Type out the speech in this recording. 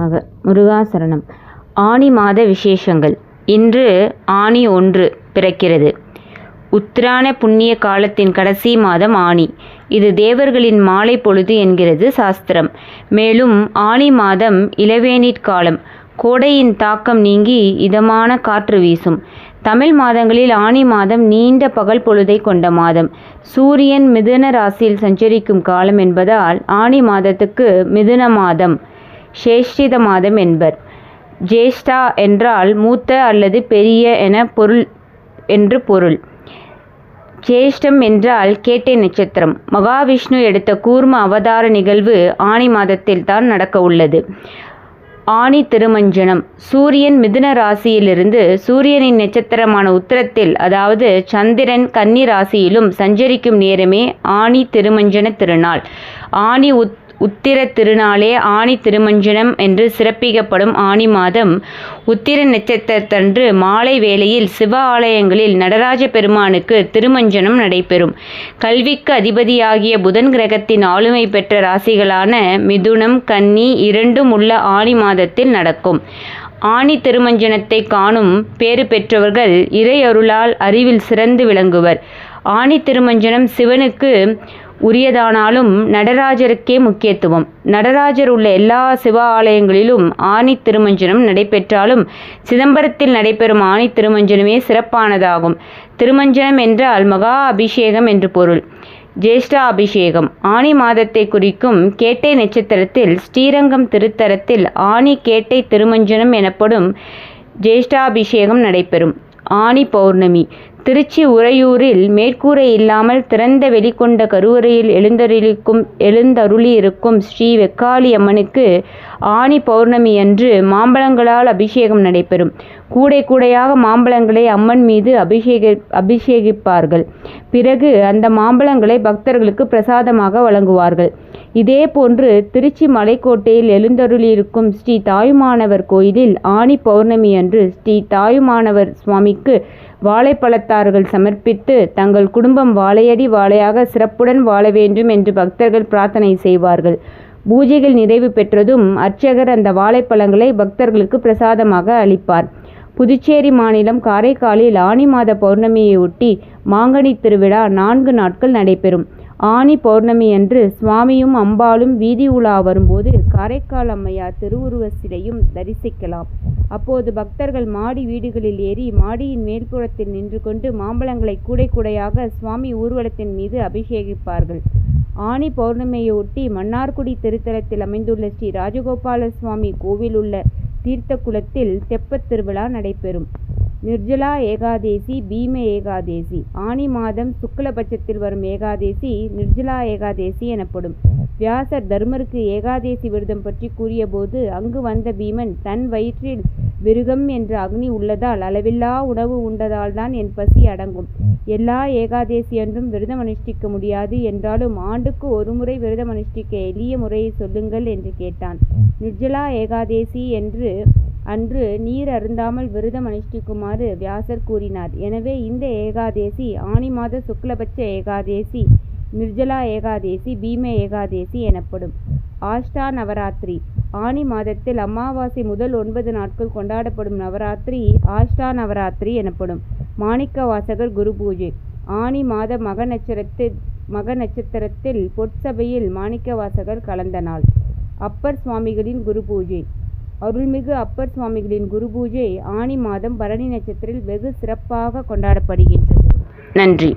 நமக முருகாசரணம். ஆனி மாத விசேஷங்கள். இன்று ஆனி ஒன்று பிறக்கிறது. உத்திரான புண்ணிய காலத்தின் கடைசி மாதம் ஆனி. இது தேவர்களின் மாலை பொழுது என்கிறது சாஸ்திரம். மேலும் ஆனி மாதம் இளவேனிற் காலம். கோடையின் தாக்கம் நீங்கி இதமான காற்று வீசும். தமிழ் மாதங்களில் ஆனி மாதம் நீண்ட பகல் பொழுதை கொண்ட மாதம். சூரியன் மிதுன ராசியில் சஞ்சரிக்கும் காலம் என்பதால் ஆனி மாதத்துக்கு மிதுன மாதம். சேஷ்டித மாதம் என்பர். ஜேஷ்டா என்றால் மூத்த அல்லது பெரிய என பொருள் என்று பொருள். ஜேஷ்டம் என்றால் கேட்டை நட்சத்திரம். மகாவிஷ்ணு எடுத்த கூர்ம அவதார நிகழ்வு ஆனி மாதத்தில் தான் நடக்க உள்ளது. ஆனி திருமஞ்சனம். சூரியன் மிதுன ராசியிலிருந்து சூரியனின் நட்சத்திரமான உத்தரத்தில் அதாவது சந்திரன் கன்னி ராசியிலும் சஞ்சரிக்கும் நேரமே ஆனி திருமஞ்சன திருநாள். ஆனி உத் உத்திர திருநாளே ஆனி திருமஞ்சனம் என்று சிறப்பிக்கப்படும் ஆனி மாதம். உத்திர நட்சத்திரத்தன்று மாலை வேளையில் சிவ ஆலயங்களில் நடராஜ பெருமானுக்கு திருமஞ்சனம் நடைபெறும். கல்விக்கு அதிபதியாகிய புதன் கிரகத்தின் ஆளுமை பெற்ற ராசிகளான மிதுனம் கன்னி இரண்டும் உள்ள ஆனி மாதத்தில் நடக்கும். ஆணி திருமஞ்சனத்தை காணும் பேறு பெற்றவர்கள் இறையருளால் அறிவில் சிறந்து விளங்குவர். ஆணி திருமஞ்சனம் சிவனுக்கு உரியதானாலும் நடராஜருக்கே முக்கியத்துவம். நடராஜர் உள்ள எல்லா சிவ ஆலயங்களிலும் ஆணி திருமஞ்சனம் நடைபெற்றாலும் சிதம்பரத்தில் நடைபெறும் ஆணி திருமஞ்சனமே சிறப்பானதாகும். திருமஞ்சனம் என்றால் மகா அபிஷேகம் என்று பொருள். ஜேஷ்டா அபிஷேகம் ஆணி மாதத்தை குறிக்கும் கேட்டை நட்சத்திரத்தில் ஸ்ரீரங்கம் திருத்தலத்தில் ஆணி கேட்டை திருமஞ்சனம் எனப்படும் ஜேஷ்டாபிஷேகம் நடைபெறும். ஆணி பௌர்ணமி. திருச்சி உறையூரில் மேற்கூரை இல்லாமல் திறந்த வெளிக்கொண்ட கருவறையில் எழுந்தருளிக்கும் எழுந்தருளியிருக்கும் ஸ்ரீ வெக்காளி அம்மனுக்கு ஆணி பௌர்ணமி அன்று மாம்பழங்களால் அபிஷேகம் நடைபெறும். கூடை கூடையாக மாம்பழங்களை அம்மன் மீது அபிஷேக அபிஷேகிப்பார்கள். பிறகு அந்த மாம்பழங்களை பக்தர்களுக்கு பிரசாதமாக வழங்குவார்கள். இதே போன்று திருச்சி மலைக்கோட்டையில் எழுந்தருளியிருக்கும் ஸ்ரீ தாயுமானவர் கோயிலில் ஆணி பௌர்ணமி அன்று ஸ்ரீ தாயுமானவர் சுவாமிக்கு வாழைப்பழத்தார்கள் சமர்ப்பித்து தங்கள் குடும்பம் வாழையடி வாழையாக சிறப்புடன் வாழ வேண்டும் என்று பக்தர்கள் பிரார்த்தனை செய்வார்கள். பூஜைகள் நிறைவு பெற்றதும் அர்ச்சகர் அந்த வாழைப்பழங்களை பக்தர்களுக்கு பிரசாதமாக அளிப்பார். புதுச்சேரி மாநிலம் காரைக்காலில் ஆனி மாத பௌர்ணமியை ஒட்டி மாங்கனி திருவிழா நான்கு நாட்கள் நடைபெறும். ஆனி பௌர்ணமி அன்று சுவாமியும் அம்பாளும் வீதி உலா வரும்போது காரைக்கால் அம்மையார் திருவுருவ சிலையும் தரிசிக்கலாம். அப்போது பக்தர்கள் மாடி வீடுகளில் ஏறி மாடியின் மேல்புறத்தில் நின்று கொண்டு மாம்பழங்களை கூடை கூடையாக சுவாமி ஊர்வலத்தின் மீது அபிஷேகிப்பார்கள். ஆனி பௌர்ணமியையொட்டி மன்னார்குடி திருத்தலத்தில் அமைந்துள்ள ஸ்ரீ ராஜகோபால சுவாமி கோவில் உள்ள தீர்த்த குளத்தில் தெப்பத் திருவிழா நடைபெறும். நிர்ஜலா ஏகாதேசி பீம ஏகாதேசி. ஆனி மாதம் சுக்லபட்சத்தில் வரும் ஏகாதேசி நிர்ஜலா ஏகாதேசி எனப்படும். வியாசர் தர்மருக்கு ஏகாதேசி விரதம் பற்றி கூறியபோது அங்கு வந்த பீமன் தன் வயிற்றில் விருகம் என்ற அக்னி உள்ளதால் அளவில்லா உணவு உண்டதால்தான் என் பசி அடங்கும். எல்லா ஏகாதேசி என்றும் விரதம் அனுஷ்டிக்க முடியாது என்றாலும் ஆண்டுக்கு ஒரு முறை விரதம் அனுஷ்டிக்க எளிய முறையை சொல்லுங்கள் என்று கேட்டான். நிர்ஜலா ஏகாதேசி என்று அன்று நீர் அருந்தாமல் விரதம் அனுஷ்டிக்குமாறு வியாசர் கூறினார். எனவே இந்த ஏகாதேசி ஆனி மாத சுக்லபட்ச ஏகாதேசி நிர்ஜலா ஏகாதேசி பீம ஏகாதேசி எனப்படும். ஆஷ்டா நவராத்திரி ஆனி மாதத்தில் அமாவாசை முதல் ஒன்பது நாட்கள் கொண்டாடப்படும் நவராத்திரி ஆஷ்டா நவராத்திரி எனப்படும். மாணிக்க வாசகர் குரு பூஜை. ஆனி மாத மக நட்சத்திரத்தில் மக நட்சத்திரத்தில் பொற்சபையில் மாணிக்க வாசகர் கலந்த நாள். அப்பர் சுவாமிகளின் குரு பூஜை. அருள்மிகு அப்பர் சுவாமிகளின் குரு பூஜை ஆனி மாதம் பரணி நட்சத்திரத்தில் வெகு சிறப்பாக கொண்டாடப்படுகின்றது. நன்றி.